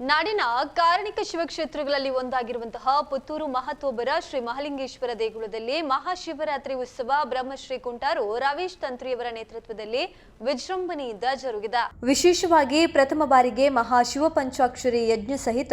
ನಾಡಿನ ಕಾರಣಿಕ ಶಿವಕ್ಷೇತ್ರಗಳಲ್ಲಿ ಒಂದಾಗಿರುವಂತಹ ಪುತ್ತೂರು ಮಹತ್ವಬರ ಶ್ರೀ ಮಹಾಲಿಂಗೇಶ್ವರ ದೇಗುಲದಲ್ಲಿ ಮಹಾಶಿವರಾತ್ರಿ ಉತ್ಸವ ಬ್ರಹ್ಮಶ್ರೀ ಕುಂಟಾರು ರವೀಶ್ ತಂತ್ರಿಯವರ ನೇತೃತ್ವದಲ್ಲಿ ವಿಜೃಂಭಣೆಯಿಂದ ಜರುಗಿದ. ವಿಶೇಷವಾಗಿ ಪ್ರಥಮ ಬಾರಿಗೆ ಮಹಾಶಿವ ಪಂಚಾಕ್ಷರಿ ಯಜ್ಞ ಸಹಿತ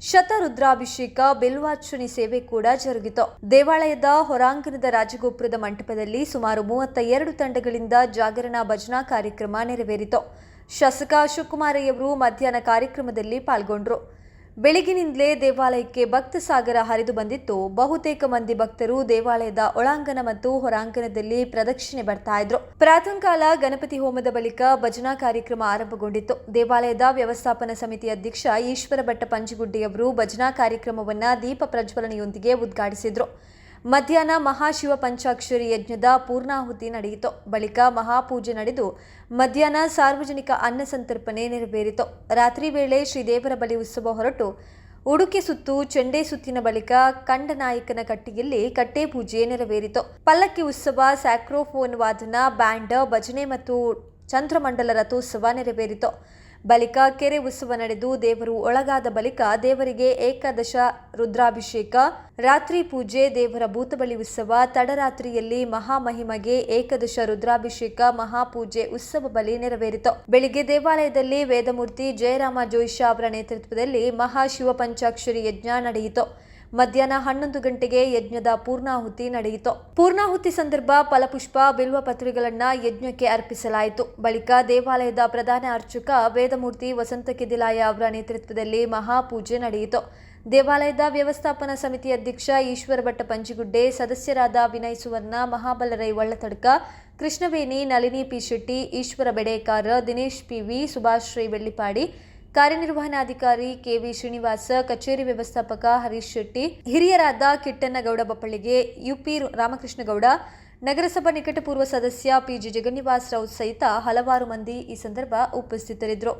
ಶತರುದ್ರಾಭಿಷೇಕ ಬಿಲ್ವಾರ್ಚನೆ ಸೇವೆ ಕೂಡ ಜರುಗಿತು. ದೇವಾಲಯದ ಹೊರಾಂಗಣದ ರಾಜಗೋಪುರದ ಮಂಟಪದಲ್ಲಿ ಸುಮಾರು ಮೂವತ್ತ ಎರಡು ತಂಡಗಳಿಂದ ಜಾಗರಣಾ ಭಜನಾ ಕಾರ್ಯಕ್ರಮ ನೆರವೇರಿತು. ಶಾಸಕ ಶಿವಕುಮಾರಯ್ಯವರು ಮಧ್ಯಾಹ್ನ ಕಾರ್ಯಕ್ರಮದಲ್ಲಿ ಪಾಲ್ಗೊಂಡ್ರು. ಬೆಳಗಿನಿಂದಲೇ ದೇವಾಲಯಕ್ಕೆ ಭಕ್ತ ಸಾಗರ ಹರಿದು ಬಂದಿತ್ತು. ಬಹುತೇಕ ಮಂದಿ ಭಕ್ತರು ದೇವಾಲಯದ ಒಳಾಂಗಣ ಮತ್ತು ಹೊರಾಂಗಣದಲ್ಲಿ ಪ್ರದಕ್ಷಿಣೆ ಬರ್ತಾ ಇದ್ರು. ಪ್ರಾತಃಕಾಲ ಗಣಪತಿ ಹೋಮದ ಬಳಿಕ ಭಜನಾ ಕಾರ್ಯಕ್ರಮ ಆರಂಭಗೊಂಡಿತ್ತು. ದೇವಾಲಯದ ವ್ಯವಸ್ಥಾಪನಾ ಸಮಿತಿ ಅಧ್ಯಕ್ಷ ಈಶ್ವರ ಭಟ್ಟ ಪಂಚಗುಡ್ಡಿಯವರು ಭಜನಾ ಕಾರ್ಯಕ್ರಮವನ್ನ ದೀಪ ಪ್ರಜ್ವಲನೆಯೊಂದಿಗೆ ಉದ್ಘಾಟಿಸಿದ್ರು. ಮಧ್ಯಾಹ್ನ ಮಹಾಶಿವ ಪಂಚಾಕ್ಷರಿ ಯಜ್ಞದ ಪೂರ್ಣಾಹುತಿ ನಡೆಯಿತು. ಬಳಿಕ ಮಹಾಪೂಜೆ ನಡೆದು ಮಧ್ಯಾಹ್ನ ಸಾರ್ವಜನಿಕ ಅನ್ನ ಸಂತರ್ಪಣೆ ನೆರವೇರಿತು. ರಾತ್ರಿ ವೇಳೆ ಶ್ರೀದೇವರ ಬಳಿ ಉತ್ಸವ ಹೊರಟು ಉಡುಕೆ ಸುತ್ತು ಚೆಂಡೆ ಸುತ್ತಿನ ಬಳಿಕ ಕಂಡನಾಯಕನ ಕಟ್ಟಿಯಲ್ಲಿ ಕಟ್ಟೆ ಪೂಜೆ ನೆರವೇರಿತು. ಪಲ್ಲಕ್ಕಿ ಉತ್ಸವ ಸ್ಯಾಕ್ರೋಫೋನ್ ವಾದನ ಬ್ಯಾಂಡ್, ಭಜನೆ ಮತ್ತು ಚಂದ್ರಮಂಡಲ ರಥೋತ್ಸವ ನೆರವೇರಿತು. ಬಳಿಕ ಕೆರೆ ಉತ್ಸವ ನಡೆದು ದೇವರು ಒಳಗಾದ ಬಳಿಕ ದೇವರಿಗೆ ಏಕಾದಶ ರುದ್ರಾಭಿಷೇಕ, ರಾತ್ರಿ ಪೂಜೆ, ದೇವರ ಭೂತಬಲಿ ಉತ್ಸವ, ತಡರಾತ್ರಿಯಲ್ಲಿ ಮಹಾಮಹಿಮಗೆ ಏಕಾದಶ ರುದ್ರಾಭಿಷೇಕ, ಮಹಾಪೂಜೆ ಉತ್ಸವ ಬಲಿ ನೆರವೇರಿತು. ಬೆಳಿಗ್ಗೆ ದೇವಾಲಯದಲ್ಲಿ ವೇದಮೂರ್ತಿ ಜಯರಾಮ ಜೋಯಿಷಾ ಅವರ ನೇತೃತ್ವದಲ್ಲಿ ಮಹಾಶಿವ ಪಂಚಾಕ್ಷರಿ ಯಜ್ಞ ನಡೆಯಿತು. ಮಧ್ಯಾಹ್ನ ಹನ್ನೊಂದು ಗಂಟೆಗೆ ಯಜ್ಞದ ಪೂರ್ಣಾಹುತಿ ನಡೆಯಿತು. ಪೂರ್ಣಾಹುತಿ ಸಂದರ್ಭ ಫಲಪುಷ್ಪ ಬಿಲ್ವ ಪತ್ರಿಗಳನ್ನ ಯಜ್ಞಕ್ಕೆ ಅರ್ಪಿಸಲಾಯಿತು. ಬಳಿಕ ದೇವಾಲಯದ ಪ್ರಧಾನ ಅರ್ಚಕ ವೇದಮೂರ್ತಿ ವಸಂತ ಕಿದಿಲಾಯ ಅವರ ನೇತೃತ್ವದಲ್ಲಿ ಮಹಾಪೂಜೆ ನಡೆಯಿತು. ದೇವಾಲಯದ ವ್ಯವಸ್ಥಾಪನಾ ಸಮಿತಿ ಅಧ್ಯಕ್ಷ ಈಶ್ವರ ಭಟ್ಟ ಪಂಜಿಗುಡ್ಡೆ, ಸದಸ್ಯರಾದ ವಿನಯ್ ಸುವರ್ಣ, ಮಹಾಬಲರೈ ಒಳ್ಳತಡ್ಕ ಕೃಷ್ಣವೇಣಿ, ನಳಿನಿ ಪಿ ಶೆಟ್ಟಿ, ಈಶ್ವರ ಬೆಡೇಕಾರ, ದಿನೇಶ್ ಪಿವಿ ಸುಭಾಷ್ ಶ್ರೀ ಬೆಳ್ಳಿಪಾಡಿ ಕಾರ್ಯನಿರ್ವಹಣಾಧಿಕಾರಿ ಕೆವಿ ಶ್ರೀನಿವಾಸ, ಕಚೇರಿ ವ್ಯವಸ್ಥಾಪಕ ಹರೀಶ್ ಶೆಟ್ಟಿ, ಹಿರಿಯರಾದ ಕಿಟ್ಟನ್ನಗೌಡ ಬಪ್ಪಳಿಗೆ ಯುಪಿ ರಾಮಕೃಷ್ಣಗೌಡ, ನಗರಸಭಾ ನಿಕಟಪೂರ್ವ ಸದಸ್ಯ ಪಿಜಿ ಜಗನ್ನಿವಾಸ್ ರಾವ್ ಸಹಿತ ಹಲವಾರು ಮಂದಿ ಈ ಸಂದರ್ಭ ಉಪಸ್ಥಿತರಿದ್ದರು.